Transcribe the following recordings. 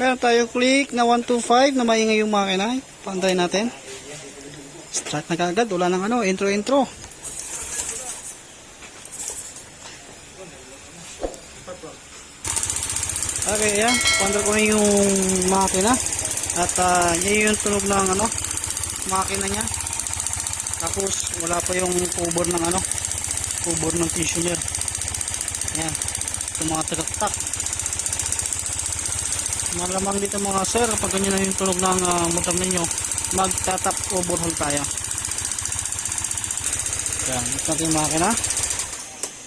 Meron tayo click na 125 na maingay yung makina. Pantay natin. Start na kagad. Wala nang ano, intro intro. Okay, yan. Pandar ko yung makina. At uh, yan yung tunog ng ano, makina niya. Tapos wala pa yung cover ng ano, cover ng tensioner. Yan. Ito mga tagaktak. Malamang dito mga sir, pag ganyan na yung tunog ng uh, motor ninyo, magtatap overhaul tayo. Yan, ito natin yung makina.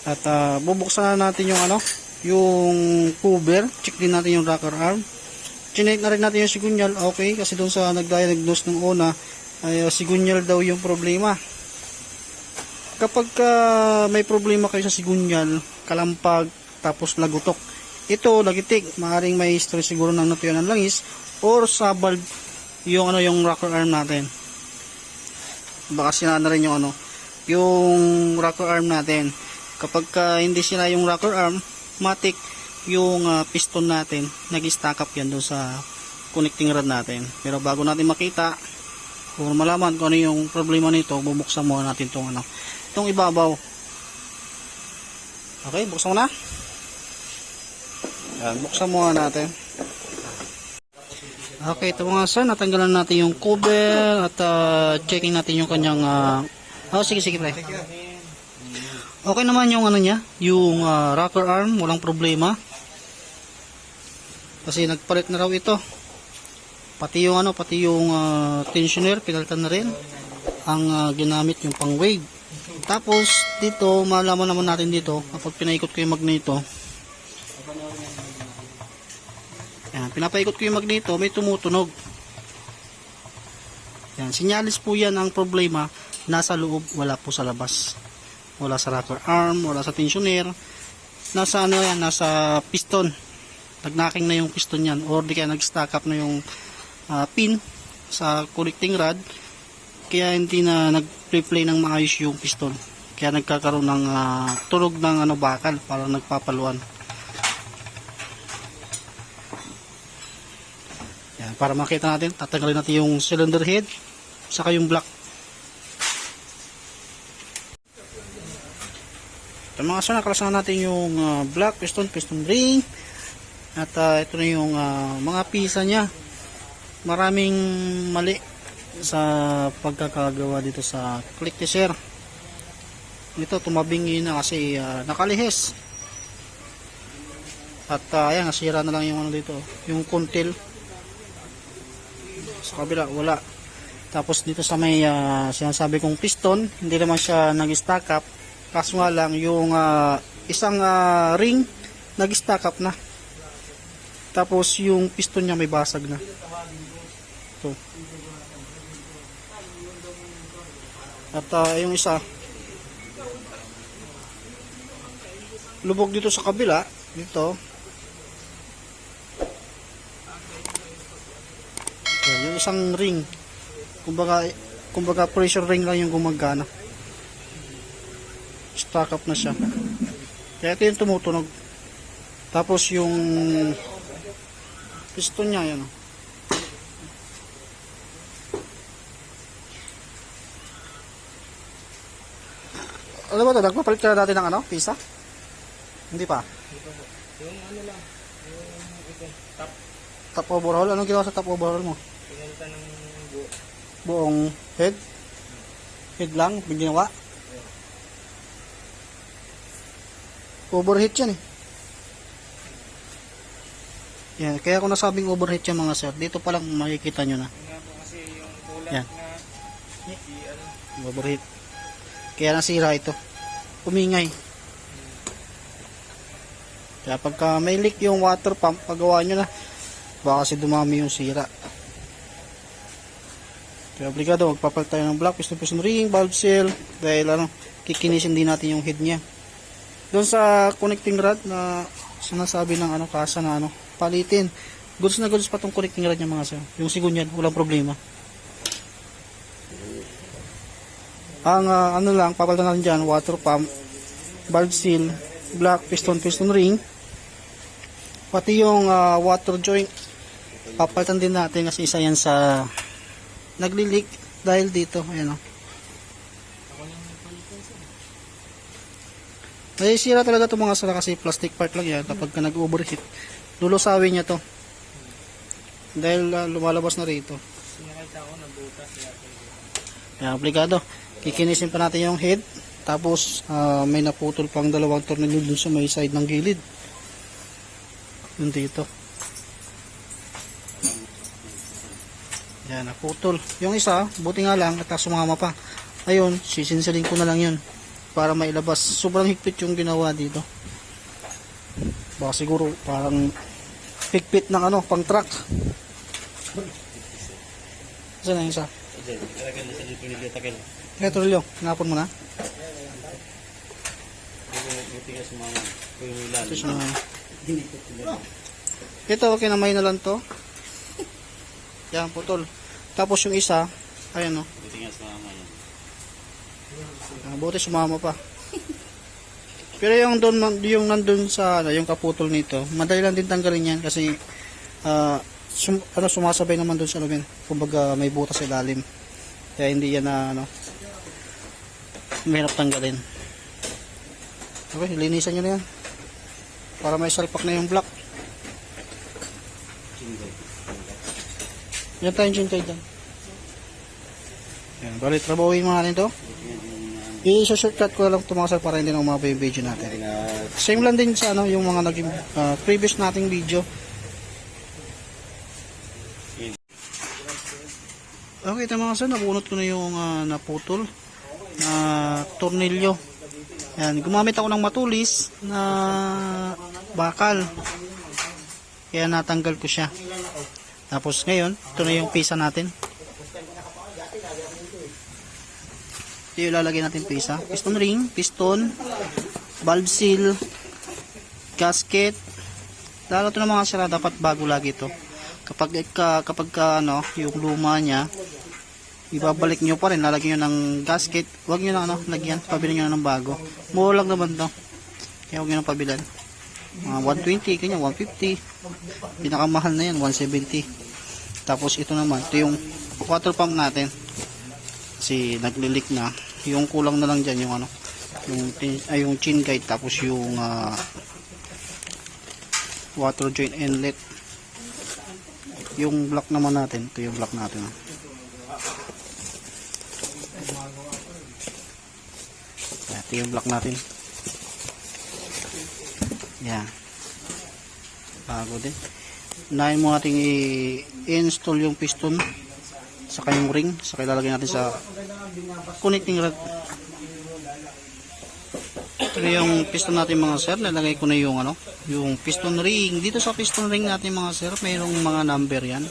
At uh, bubuksan na natin yung ano, yung cover. Check din natin yung rocker arm. Chinek na rin natin yung sigunyal. Okay, kasi doon sa nag-diagnose ng una, ay uh, sigunyal daw yung problema. Kapag uh, may problema kayo sa sigunyal, kalampag, tapos lagutok, ito lagitik, maaring may stress siguro ng natuyan ng langis or sa valve yung ano yung rocker arm natin. Baka sira na rin yung ano, yung rocker arm natin. Kapag uh, hindi sira yung rocker arm, matik yung uh, piston natin, nag-stack up yan doon sa connecting rod natin. Pero bago natin makita, kung malaman kung ano yung problema nito, bubuksan muna natin itong ano, itong ibabaw. Okay, buksan mo na. Yan, buksan muna natin. Okay, ito mga sir, natanggalan natin yung cover at uh, checking natin yung kanyang uh, oh, sige, sige pre. Okay naman yung ano niya, yung uh, rocker arm, walang problema. Kasi nagpalit na raw ito. Pati yung ano, pati yung uh, tensioner, pinalitan na rin. Ang uh, ginamit yung pang wave. Tapos dito, malaman naman natin dito, kapag pinaikot ko yung magneto, pinapaikot ko yung magneto, may tumutunog. Yan, sinyalis po yan ang problema, nasa loob, wala po sa labas. Wala sa rocker arm, wala sa tensioner. Nasa ano yan, nasa piston. Nagnacking na yung piston yan, or di kaya nag-stack up na yung ah, pin sa connecting rod. Kaya hindi na nag-replay ng maayos yung piston. Kaya nagkakaroon ng ah, tunog ng ano bakal, para nagpapaluan. Para makita natin, tatanggalin natin yung cylinder head, saka yung block. Ito mga sir, nakalasan natin yung ah, block, piston, piston ring. At ah, ito na yung ah, mga pisa niya. Maraming mali sa pagkakagawa dito sa click sir. Ito tumabingi na kasi ah, nakalihis. At uh, ayan, nasira na lang yung ano dito, yung kuntil sa kabila wala. Tapos dito sa may uh, sinasabi kong piston hindi naman siya nag-stack up. Kaso nga lang yung ah, isang ah, ring nag-stack up na. Tapos yung piston niya may basag na. Ito. At ah, yung isa lubog dito sa kabila dito yung isang ring. Kumbaga, kumbaga pressure ring lang yung gumagana. Stock up na siya. Kaya ito yung tumutunog. Tapos yung piston niya, yan. oh. Ano ba ito? Nagpapalit ka na dati ng ano? Pisa? Hindi pa. Yung ano lang, yung ito, top, Top overhaul? Anong ginawa sa top overhaul mo? Pinalitan ng buo. buong head? Head lang? Yung ginawa? Overheat yan eh. Yan kaya kung nasabing overheat yan mga sir dito pa lang makikita nyo na. Po kasi yung Yan. na, di ano, overheat kaya nasira ito. Umingay. Kaya pagka may leak yung water pump pagawa nyo na. Baka kasi dumami yung sira kaya obligado magpapalit tayo ng block piston piston ring valve seal dahil ano kikinisin din natin yung head niya. Doon sa connecting rod na sinasabi ng ano kasa na ano palitin. Goods na goods pa tong connecting rod niya mga sir. Yung sigunyan walang problema. Ang ah, ano lang papalitan natin dyan water pump valve seal black piston piston ring. Pati yung ah, water joint papalitan din natin kasi isa yan sa naglilik dahil dito ayan o Nasisira talaga itong mga sala kasi plastic part lang yan kapag ka nag-overheat lulusawin niya to dahil ah, lumalabas na rito Kasi nakita ko nabutas yata. Kaya aplikado. Kikinisin pa natin yung head. Tapos ah, may naputol pang dalawang tornilyo dun sa may side ng gilid. Yun dito. Yan, naputol. Yung isa, buti nga lang at sumama pa. Ayun, sisinsilin ko na lang yun para mailabas. Sobrang higpit yung ginawa dito. Baka siguro parang higpit ng ano, pang truck. Saan na yung isa? Kaya Trulyo, napon mo na. Ito naman. Ito, okay na may na lang to. Yan, putol. Tapos yung isa, ayan o. Ah, buti sumama pa. Pero yung doon yung nandun sa ano, yung kaputol nito, madali lang din tanggalin yan kasi ah, sum, ano sumasabay naman doon sa lumin. Kumbaga may butas sa ilalim. Kaya hindi yan na ano mahirap tanggalin. Okay, linisan nyo na yan. Para may salpak na yung block. Yan tayo yung kayo dyan. Yan, bali, trabahuin mo natin to. I-shortcut ko lang tumakasal para hindi na umaba yung video natin. Same lang din sa ano, yung mga naging ah, previous nating video. Okay, ito mga sir, nabunot ko na yung ah, naputol na tornilyo. Yan, gumamit ako ng matulis na bakal. Kaya natanggal ko siya. Tapos ngayon, ito na yung pisa natin. Ito yung ilalagay natin pisa. Piston ring, piston, valve seal, gasket. Lalo ito ng mga sira, dapat bago lagi ito. Kapag, ka, kapag ka, ano, yung luma niya, ibabalik nyo pa rin, lalagyan nyo ng gasket. Huwag nyo na ano, lagyan, pabili nyo na ng bago. Mura naman to. Kaya huwag nyo na pabilan. Mga 120, kanya 150. Pinakamahal na yan, 170. Tapos ito naman, ito yung water pump natin. Kasi naglilik na. Yung kulang na lang dyan, yung ano, yung, ay, yung chin guide, tapos yung ah, water joint inlet. Yung block naman natin, ito yung block natin. Ito yung block natin. Yan. Bago din. Unahin mo natin i-install yung piston saka yung ring saka ilalagay natin sa connecting rod. Ito yung piston natin mga sir. Nalagay ko na yung ano, yung piston ring. Dito sa piston ring natin mga sir, mayroong mga number yan.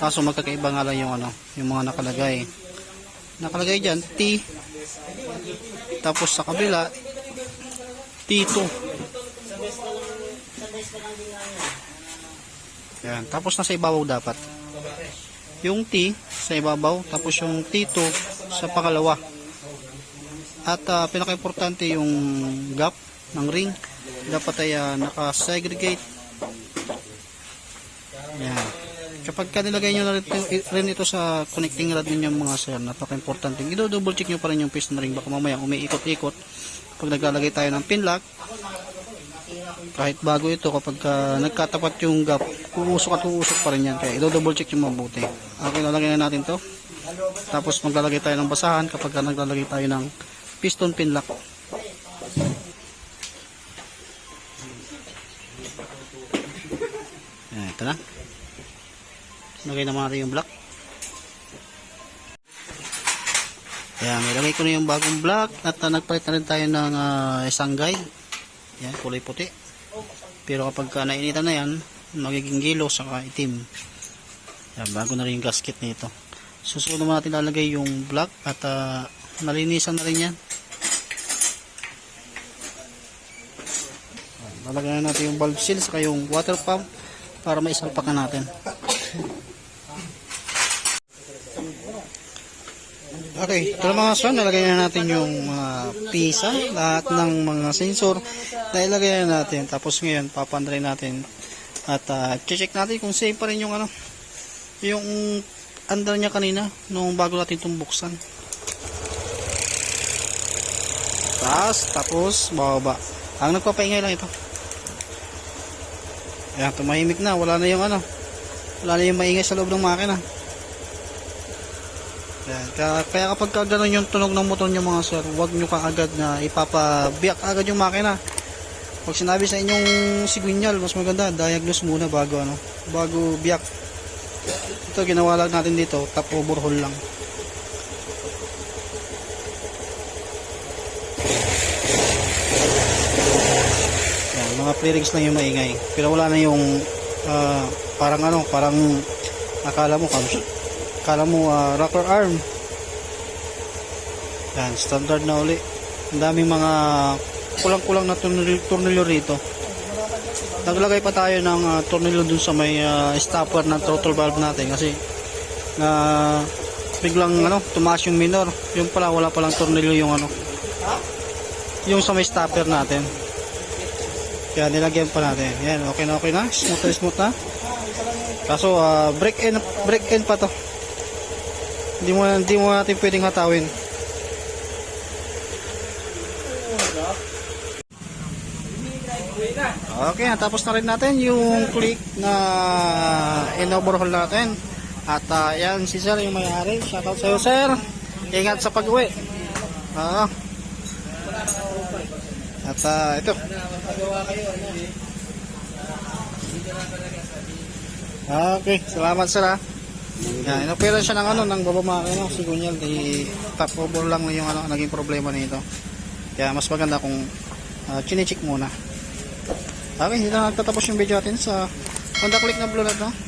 Kaso magkakaiba nga lang yung ano, yung mga nakalagay. Nakalagay dyan, T. Tapos sa kabila, T2. Yan. Tapos nasa ibabaw dapat. Yung T sa ibabaw, tapos yung T2 sa pangalawa. At ah, pinaka-importante yung gap ng ring. Dapat ay ah, naka-segregate. Yan. Kapag ka nilagay nyo na rin, ito sa connecting rod ninyo mga sir, napaka-importante. I-double check nyo pa rin yung piston ring. Baka mamaya umiikot-ikot. Pag naglalagay tayo ng pin lock, kahit bago ito kapag ka nagkatapat yung gap uusok at uusok pa rin yan. Kaya i-double check yung mabuti. Okay lalagay na natin to. Tapos maglalagay tayo ng basahan kapag ka naglalagay tayo ng piston pin lock Ayan, ito na. Lagay naman natin yung block. Ayan, nilagay ko na yung bagong block at uh, nagpalit na rin tayo ng ah, isang guide. Yan, kulay puti pero kapag ka nainitan na yan, magiging gilo saka itim. Yan, bago na rin yung gasket nito. Susunod naman natin lalagay yung black at ah, nalinisan na rin yan. Yan, Lalagyan na natin yung valve seal saka yung water pump para maisalpak na natin. Okay, ito na mga son, nalagay na natin yung mga pisa, lahat ng mga sensor, nailagay na natin. Tapos ngayon, papanday natin At uh, check natin kung safe pa rin yung ano, yung under niya kanina nung bago natin itong buksan. Taas, tapos bababa. Ang nagpapaingay lang ito. Ayan, tumahimik na. Wala na yung ano. Wala na yung maingay sa loob ng makina. Ayan, kaya, kaya kapag ka yung tunog ng motor nyo mga sir, huwag nyo kaagad na ipapabiyak agad yung makina. Pag sinabi sa inyong sigunyal, mas maganda, diagnose muna bago ano, bago biyak. Ito ginawa lang natin dito, top overhaul lang. Yan, mga pre-rings lang yung maingay. Pero wala na yung ah, parang ano, parang akala mo kam akala mo ah, rocker arm. Yan, standard na uli. Ang daming mga kulang-kulang na tornilyo, rito. Naglagay pa tayo ng ah, tornilyo dun sa may ah, stopper ng throttle valve natin kasi na biglang ano, tumaas yung minor. Yung pala wala palang tornilyo yung ano. Yung sa may stopper natin. Kaya nilagyan pa natin. Yan, okay na okay na. Smooth na smooth na. Kaso ah, break in break in pa to. Hindi mo hindi mo natin pwedeng hatawin. Okay, natapos na rin natin yung click na in-overhaul natin. At ah, yan si Sir yung may-ari. Shoutout sa'yo Sir. Ingat sa pag-uwi. Oo. At ah, ito. Okay, salamat Sir ha. Yan, inopera siya ng ano, ng babamakina, si Gunyal, di top over lang yung ano, naging problema nito. Kaya mas maganda kung uh, chinecheck muna. Okay, dito na nagtatapos yung video natin sa Honda Click na Blue na to.